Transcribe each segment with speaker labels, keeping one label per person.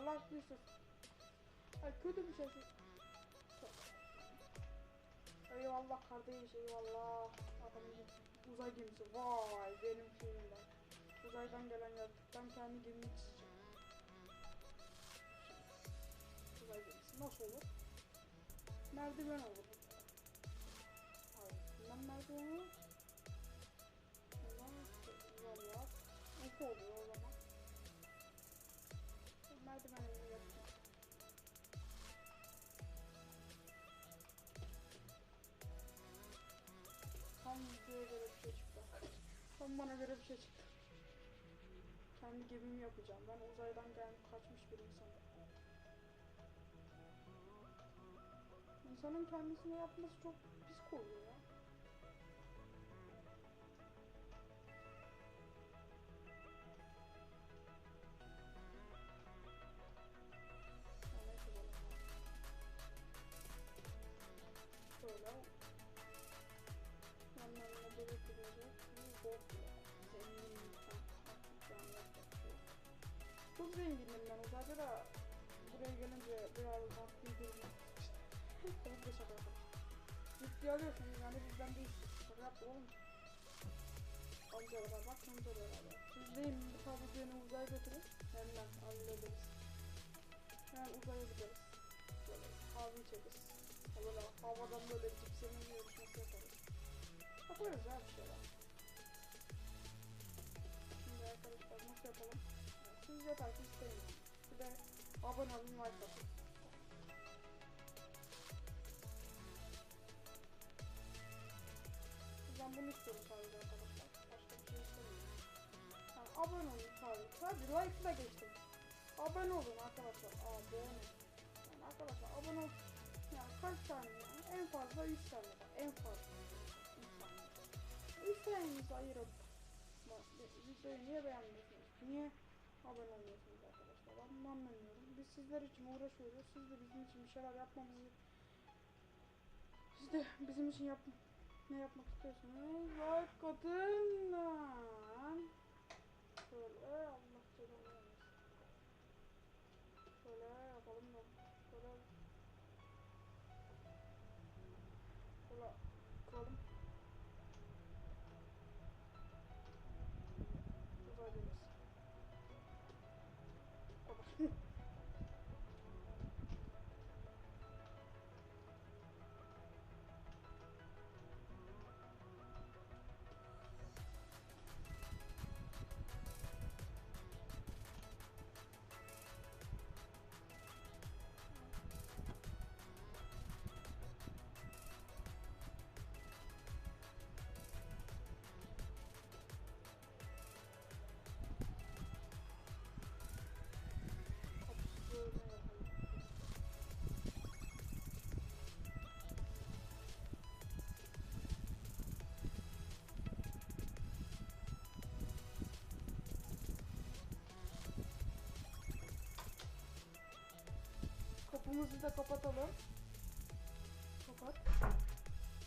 Speaker 1: Adalar bir ses. Ay kötü bir ses. Eyvallah kardeş eyvallah. Adamın uzay gemisi. Vay benim şeyimden. Uzaydan gelen yaratıktan kendi gemimi çizeceğim. Uzay gemisi nasıl olur? Merdiven olur. Hayır. Ben merdiven olur. Valla. Ufu oluyor göre bir şey çıktı. Tam bana göre bir şey çıktı. Kendi gemimi yapacağım. Ben uzaydan gelmiş kaçmış bir insanım. İnsanın kendisine yapması çok pis koyuyor Çok zenginim ben uzayda da buraya gelince biraz maddi durmak Tabii de şaka yapalım. Ciddi alıyorsun yani bizden değil. Şaka yapma oğlum. Amcalara bak amcalara bak. Siz deyin bu tabi uzaya götürün. Hemen hallederiz. Hemen uzaya gideriz. Böyle kahve içeriz. Böyle havadan böyle cipsenin yarışması yaparız. Yaparız ya bir şeyler. Şimdi arkadaşlar nasıl yapalım? Yeter ki isteyin. Bir de abone olun like atın. Ben bunu istiyorum sadece arkadaşlar. Başka bir şey istemiyorum. Yani abone olun sadece. Hadi like da geçtim. Abone olun arkadaşlar. Abone. Yani arkadaşlar abone ol. Yani kaç tane yani? En fazla 100 tane var. En fazla. 100 tane. 100 tanenizi ayırıp videoyu niye beğenmiyorsunuz? Niye abone olmuyorsunuz arkadaşlar? Ben bunu anlamıyorum. Biz sizler için uğraşıyoruz. Siz de bizim için bir şeyler yapmamızı siz de bizim için yap ne yapmak istiyorsanız like atın. Şöyle Kapımızı da kapatalım. Kapat.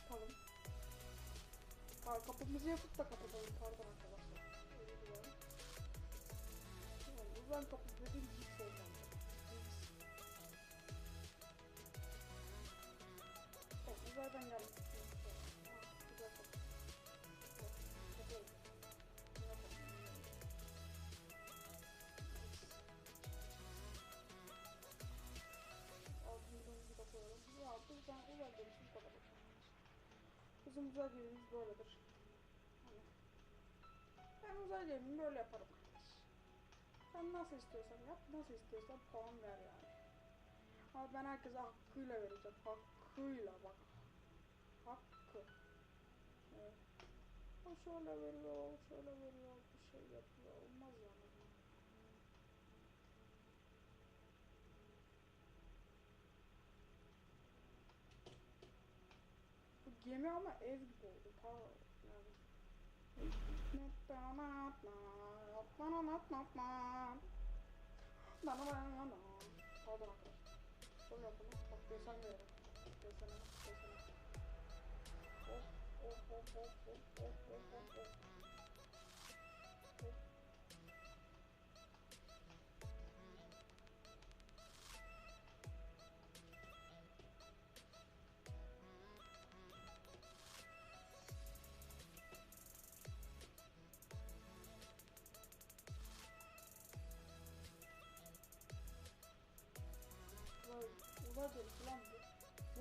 Speaker 1: Kapatalım. Ha, kapımızı yapıp da kapatalım. Pardon arkadaşlar. Yani uzan kapı dediğim cips olmalı. Cips. Evet, uzaydan gelmek Bizim uzay gemimiz böyledir. Hani. Ben uzay gemimi böyle yaparım. Sen nasıl istiyorsan yap, nasıl istiyorsan puan ver yani. Ama ben herkese hakkıyla vereceğim. Hakkıyla bak. Hakkı. Evet. O şöyle veriyor, şöyle veriyor, bir şey yapıyor. Olmaz yani. Bu gemi ama ev gibi oldu. Yani. Pardon arkadaşlar. Şöyle yapalım. Bak desen veriyorum. Desene bak desene. Of of hop hop hop hop hop. Hop.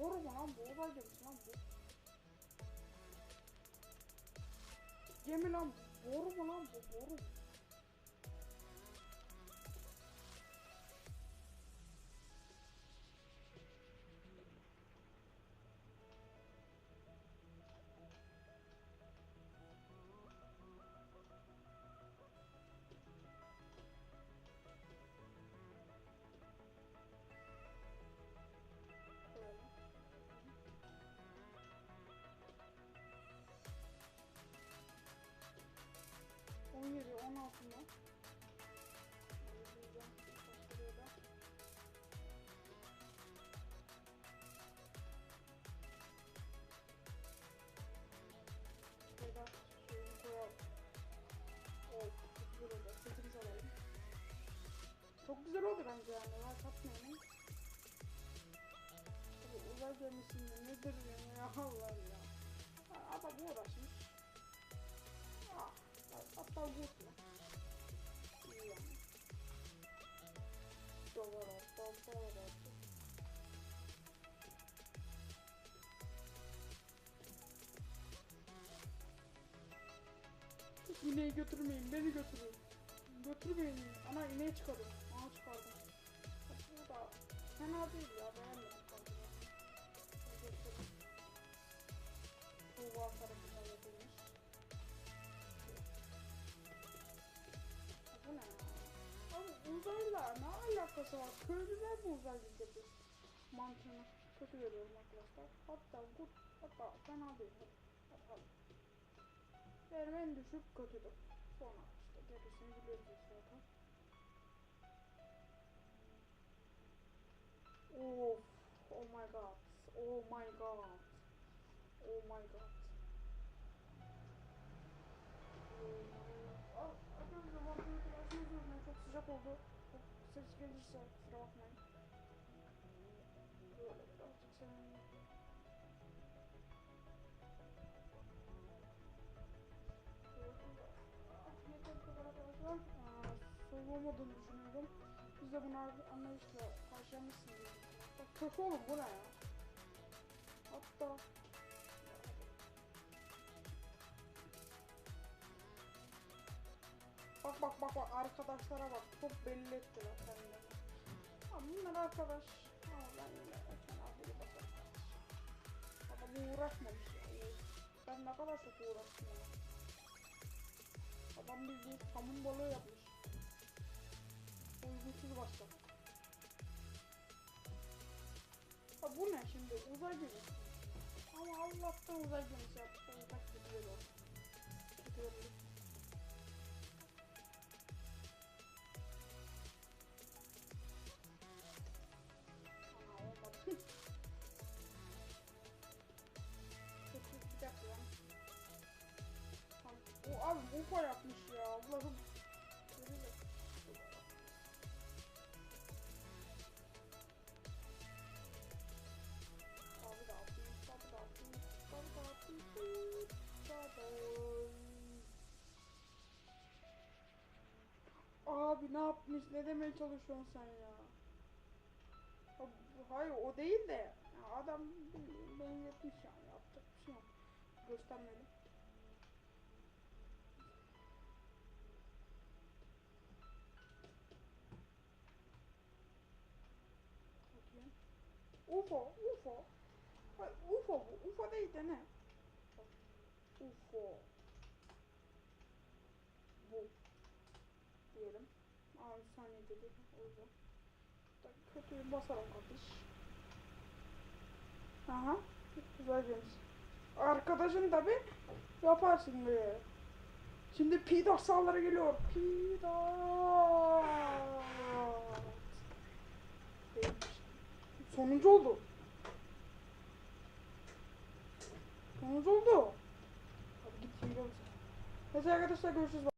Speaker 1: Boru mu lan? Uzay gemisi lan bu. Gemi lan. Boru mu lan bu? Boru? Ya katmayın. Tabii uzay gemisinde nedir ya Allah ya. Adam uğraşmış. Ah, hatta gutla. İyi yani. Dolar oldu, dolar oldu. İneği götürmeyin, beni götürün. Götürmeyin. Ana ineği çıkarın. Ana çıkardım. Da fena değil ya, beğenmedim kanka. Tuğba tarafından yapılmış. Bu ne ya? Abi uzayla ne alakası var? Köylüler mi uzay getirdi? Mantığını kötü görüyorum arkadaşlar. Hatta bu hatta fena değil. Hatta benim en düşük kötüdü. Sonra işte gerisini biliyoruz zaten. Of, oh my god, oh my god, oh my god. Arkadaşlar bakın arkadaşlar üzerine çok sıcak oldu. Ses gelirse kusura bakmayın. Böyle birazcık senin Yeter. Aa, soğuk olmadığını düşünüyorum. Biz bunu anlayışla karşılamışsınız. Bak kötü olur bu ne ya? Hatta Bak bak bak bak arkadaşlara bak çok belli ettiler kendilerini. Ama bunlar arkadaş. Ama ben yine Etmen abiyle bakarım. Adam uğraşmamış ya. iyi. Ben ne kadar çok uğraştım ya. Adam bildiğin samun balığı yapmış. Uygunsuz başka. Ha bu ne şimdi? Uzay gemisi. Ama Allah'tan uzay gemisi yapmışlar. Uzak gidiyorlar. Gidiyorlar. Kötü bir dakika. O abi UFO yapmış ya Allah'ım. Abi. Ne yapmış? Ne demeye çalışıyorsun sen ya? Hayır o değil de adam benzetmiş yani yapacak bir şey yok. Göstermedim. UFO, UFO. Hayır, UFO bu. UFO değil de ne? UFO. Bu. Diyelim. Aa, bir saniye dedi. O yüzden. Kötüyü basalım kardeş. Aha. Güzel geniş. Arkadaşın tabi yaparsın be. Şimdi Pidat saldırı geliyor. Değilmiş. Sonuncu oldu. Sonuncu oldu. Hadi Neyse arkadaşlar görüşürüz.